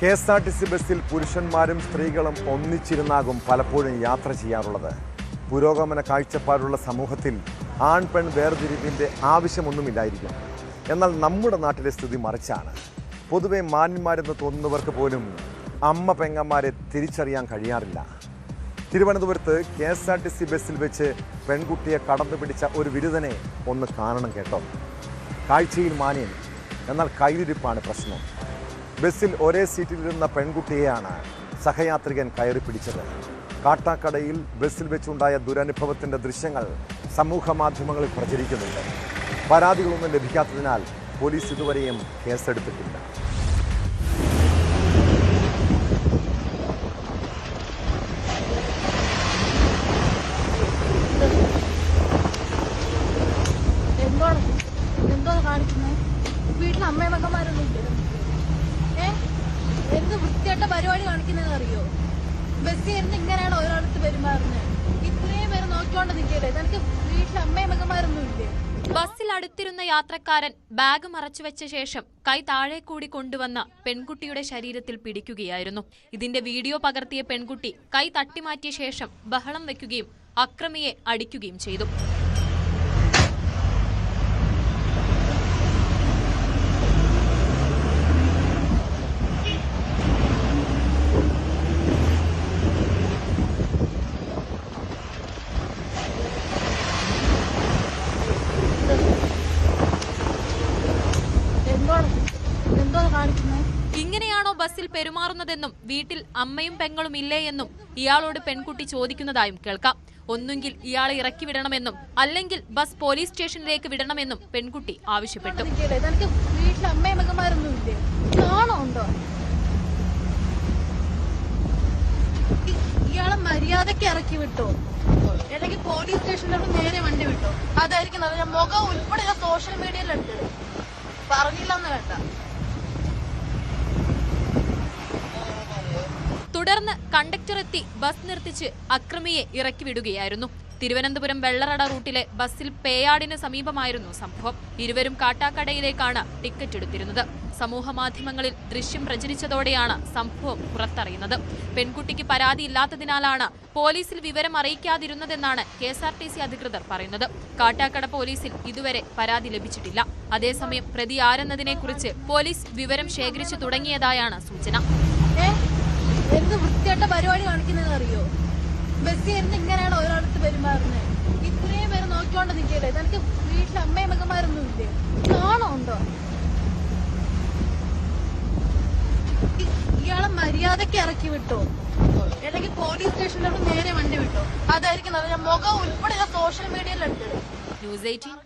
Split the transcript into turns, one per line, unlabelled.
K S R T C ബസ്സിൽ പുരുഷന്മാരും സ്ത്രീകളും ഒന്നിച്ചിരുന്നാകും പലപ്പോഴും യാത്ര ചെയ്യാറുള്ളത്. പുരോഗമന കാഴ്ചപ്പാടുള്ള സമൂഹത്തിൽ ആൺ പെൺ വേർതിരിവിന്റെ ആവശ്യമൊന്നുമില്ലായിരിക്കും. എന്നാൽ നമ്മുടെ നാട്ടിലെ സ്ഥിതി മറിച്ചാണ്. പൊതുവെ മാന്യന്മാരെന്ന് തോന്നുന്നവർക്ക് പോലും അമ്മ പെങ്ങന്മാരെ തിരിച്ചറിയാൻ കഴിയാറില്ല. തിരുവനന്തപുരത്ത് K S R T C ബസ്സിൽ വെച്ച് പെൺകുട്ടിയെ കടന്നു പിടിച്ച ഒരു വിരുദനെ ഒന്ന് കാണണം കേട്ടോ. കാഴ്ചയിൽ മാന്യൻ എന്നാൽ കയ്യിലിരിപ്പാണ് പ്രശ്നം. ബസ്സിൽ ഒരേ സീറ്റിലിരുന്ന പെൺകുട്ടിയെയാണ് സഹയാത്രികൻ കയറി പിടിച്ചത്. കാട്ടാക്കടയിൽ ബസ്സിൽ വെച്ചുണ്ടായ ദുരനുഭവത്തിന്റെ ദൃശ്യങ്ങൾ സമൂഹ മാധ്യമങ്ങളിൽ പ്രചരിക്കുന്നുണ്ട്. പരാതികളൊന്നും ലഭിക്കാത്തതിനാൽ പോലീസ് ഇതുവരെയും കേസെടുത്തിട്ടില്ല
എന്തോണ് എന്തോന്ന് കാണിക്കുന്നത് വീട്ടിൽ അമ്മയും മകന്മാരൊന്നും ഇല്ലേ ഏ എന്ത് വൃത്തിയായിട്ട പരിപാടി കാണിക്കുന്നത് അറിയോ? ബസ് ഇരുന്ന് ഇങ്ങനെയാണ് ഒരാളടുത്ത് പെരുമാറുന്നത്. ഇത്രയും പേര് നോക്കിക്കൊണ്ട് നിൽക്കല്ലേ തനിക്ക് വീട്ടിൽ അമ്മയും മകന്മാരൊന്നും ഇല്ലേ
ബസ്സിൽ അടുത്തിരുന്ന യാത്രക്കാരൻ ബാഗ് മറച്ചുവെച്ച ശേഷം കൈ താഴെ കൂടി കൊണ്ടുവന്ന പെൺകുട്ടിയുടെ ശരീരത്തിൽ പിടിക്കുകയായിരുന്നു. ഇതിന്റെ വീഡിയോ പകർത്തിയ പെൺകുട്ടി കൈ തട്ടിമാറ്റിയ ശേഷം ബഹളം വെക്കുകയും അക്രമിയെ അടിക്കുകയും ചെയ്തു
എന്തോണ് എന്തോന്ന് കാണിക്കുന്നത്
ഇങ്ങനെയാണോ ബസ്സിൽ പെരുമാറുന്നതെന്നും വീട്ടിൽ അമ്മയും പെങ്ങളും ഇല്ലേ എന്നും ഇയാളോട് പെൺകുട്ടി ചോദിക്കുന്നതായും കേൾക്കാം. ഒന്നുകിൽ ഇയാളെ ഇറക്കി വിടണമെന്നും അല്ലെങ്കിൽ ബസ് പോലീസ് സ്റ്റേഷനിലേക്ക് വിടണമെന്നും പെൺകുട്ടി ആവശ്യപ്പെട്ടു.
ഇയാളെ മര്യാദയ്ക്ക് ഇറക്കി വിട്ടോ? അല്ലെങ്കിൽ പോലീസ് സ്റ്റേഷനിലോട്ട് നേരെ വണ്ടി വിട്ടോ? അതായിരിക്കും. മുഖം ഉൾപ്പെടെ സോഷ്യൽ മീഡിയയിലുണ്ട് പറഞ്ഞില്ലെന്ന് വേണ്ട.
തുടർന്ന് കണ്ടക്ടർ എത്തി ബസ് നിർത്തിച്ച് അക്രമിയെ ഇറക്കി വിടുകയായിരുന്നു തിരുവനന്തപുരം വെള്ളറട റൂട്ടിലെ ബസ്സിൽ പേയാടിന് സമീപമായിരുന്നു സംഭവം. ഇരുവരും കാട്ടാക്കടയിലേക്കാണ് ടിക്കറ്റ് എടുത്തിരുന്നത്. സമൂഹ മാധ്യമങ്ങളിൽ ദൃശ്യം പ്രചരിച്ചതോടെയാണ് സംഭവം പുറത്തറിയുന്നത്. പെൺകുട്ടിക്ക് പരാതിയില്ലാത്തതിനാലാണ് പോലീസിൽ വിവരം അറിയിക്കാതിരുന്നതെന്നാണ് K S R T C അധികൃതർ പറയുന്നത്. കാട്ടാക്കട പോലീസിൽ ഇതുവരെ പരാതി ലഭിച്ചിട്ടില്ല. അതേസമയം പ്രതി ആരെന്നതിനെക്കുറിച്ച് പോലീസ് വിവരം ശേഖരിച്ചു തുടങ്ങിയതായാണ് സൂചന.
എന്ത് വൃത്തിയായിട്ട പരിപാടി കാണിക്കുന്നത് അറിയോ? ബസ് ഇരുന്ന് ഇങ്ങനെയാണ് ഒരാളത്ത് പെരുമാറുന്നത്. ഇത്രയും പേര് നോക്കിക്കൊണ്ട് നിൽക്കല്ലേ തനിക്ക് വീട്ടിൽ അമ്മയും മകന്മാരൊന്നും ഇല്ലേ? നാണോ ഉണ്ടോ? ഇയാളെ മര്യാദയ്ക്ക് ഇറക്കി വിട്ടോ? അല്ലെങ്കിൽ പോലീസ് സ്റ്റേഷനിലോട്ട് നേരെ വണ്ടി വിട്ടോ? അതായിരിക്കും നല്ല മുഖം ഉൾപ്പെടെ സോഷ്യൽ മീഡിയയിലുണ്ട്
ന്യൂസ് എയ്റ്റീൻ